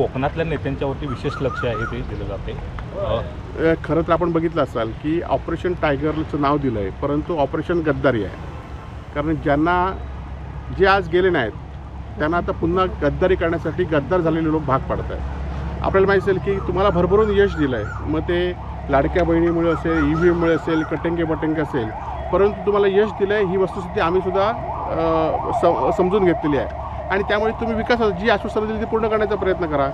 कोकणातल्या नेत्यांच्यावरती विशेष लक्ष आहे ते दिलं जाते. खरं तर आपण बघितलं असाल की ऑपरेशन टायगरचं नाव दिलं आहे परंतु ऑपरेशन गद्दारी आहे. कारण ज्यांना जे आज गेले नाहीत त्यांना आता पुन्हा गद्दारी करण्यासाठी गद्दार झालेले लोक भाग पाडत आहेत. आपल्याला माहिती असेल की तुम्हाला भरभरून यश दिलं आहे मग ते लाडक्या बहिणीमुळे असेल ई व्ही एममुळे असेल कटंगे बटंगे असेल परंतु तुम्हाला यश दिलं आहे ही वस्तुस्थिती आम्हीसुद्धा समजून घेतलेली आहे. आणि त्यामुळे तुम्ही विकासाची जी आश्वासनं दिली ती पूर्ण करण्याचा प्रयत्न करा.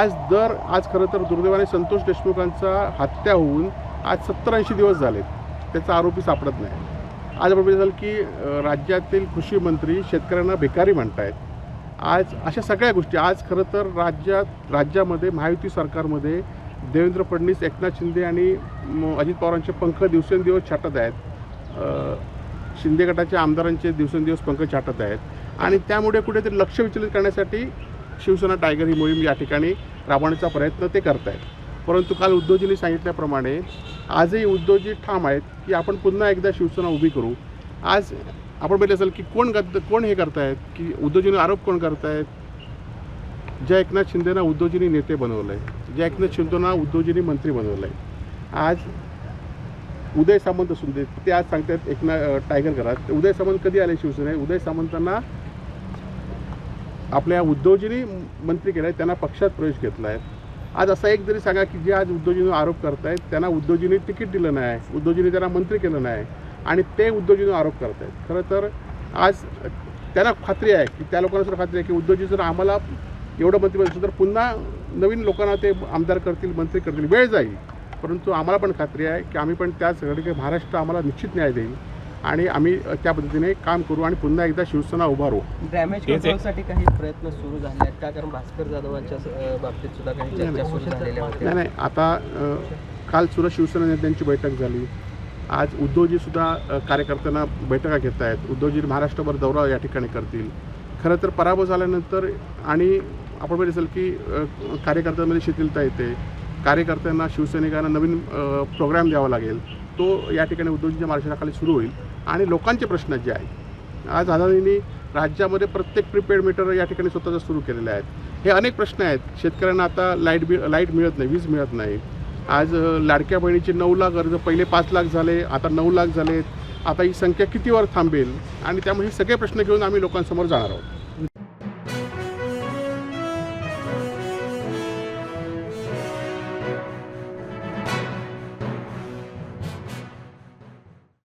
आज दर आज खरं तर दुर्दैवाने संतोष देशमुखांचा हत्या होऊन आज सत्तर ऐंशी दिवस झालेत. त्याचा आरोपी सापडत नाही. आज आपण बघितलं की राज्यातील कृषी मंत्री शेतकऱ्यांना भिकारी म्हणतायत. आज अशा सगळ्या गोष्टी आज खरं तर राज्यात राज्यामध्ये महायुती सरकारमध्ये देवेंद्र फडणवीस एकनाथ शिंदे आणि अजित पवारांचे पंख दिवसेंदिवस छाटत आहेत. शिंदे गटाच्या आमदारांचे दिवसेंदिवस पंख छाटत आहेत. आणि त्यामुळे कुठेतरी लक्ष विचलित करण्यासाठी शिवसेना टायगर ही मोहीम या ठिकाणी राबवण्याचा प्रयत्न ते करत आहेत. परंतु काल उद्धवजींनी सांगितल्याप्रमाणे आजही उद्धवजी ठाम आहेत की आपण पुन्हा एकदा शिवसेना उभी करू. आज आपण बघितलं असेल की कोण गद्द कोण हे करतायत की उद्धवजींनी आरोप कोण करतायत? ज्या एकनाथ शिंदेना उद्धवजींनी नेते बनवलं आहे ज्या एकनाथ शिंदेना उद्धवजींनी मंत्री बनवलं आहे आज उदय सामंत असून दे ते आज सांगतात एकना टायगर घरात. उदय सामंत कधी आले शिवसेनेत? उदय सामंतांना आपल्या उद्योजनी मंत्री केलं आहे त्यांना पक्षात प्रवेश घेतला आहे. आज असा एक जरी सांगा की जे आज उद्योजनी आरोप करतायत त्यांना उद्योजनी तिकीट दिलं नाही उद्योजनी त्यांना मंत्री केलं नाही आणि ते उद्योजनी आरोप करतायत. खरं तर आज त्यांना खात्री आहे की त्या लोकांना सुद्धा खात्री आहे की उद्धवजी जर आम्हाला एवढं मंत्री असेल तर पुन्हा नवीन लोकांना ते आमदार करतील मंत्री करतील वेळ जाईल. परंतु आम्हाला पण खात्री आहे की आम्ही पण त्याच घडके महाराष्ट्र आम्हाला निश्चित न्याय देईल. आणि आम्ही त्या पद्धतीने काम करू आणि पुन्हा एकदा शिवसेना उभारू डॅमेज कंट्रोलसाठी काही प्रयत्न सुरू झाले आहेत का? कारण भास्कर जाधवांच्या बाबतीत सुद्धा काही नाही, चर्चा सुरू झालेल्या नाही नाही. आता काल सुद्धा शिवसेना नेत्यांची बैठक झाली. आज उद्धवजी सुद्धा कार्यकर्त्यांना बैठका घेत आहेत. उद्धवजी महाराष्ट्रभर दौरा या ठिकाणी करतील. खरं तर पराभव झाल्यानंतर आणि आपण बघितलं असेल की कार्यकर्त्यांमध्ये शिथिलता येते. कार्यकर्त्यांना शिवसैनिकांना नवीन प्रोग्राम द्यावा लागेल. तो या ठिकाणी उद्धवजींच्या मार्गदर्शनाखाली सुरू होईल. आणि लोकांचे प्रश्न जे आहेत आज अदानींनी राज्यामध्ये प्रत्येक प्रीपेड मीटर या ठिकाणी स्वतःचं सुरू केलेले आहेत. हे अनेक प्रश्न आहेत. शेतकऱ्यांना आता लाइट बिल लाइट मिळत नाही वीज मिळत नाही. आज लाडक्या बहिणीचे नऊ लाख अर्ज पहिले पाच लाख झाले आता नऊ लाख झालेत. आता ही संख्या कितीवर थांबेल? आणि त्यामुळे हे सगळे प्रश्न घेऊन आम्ही लोकांसमोर जाणार आहोत.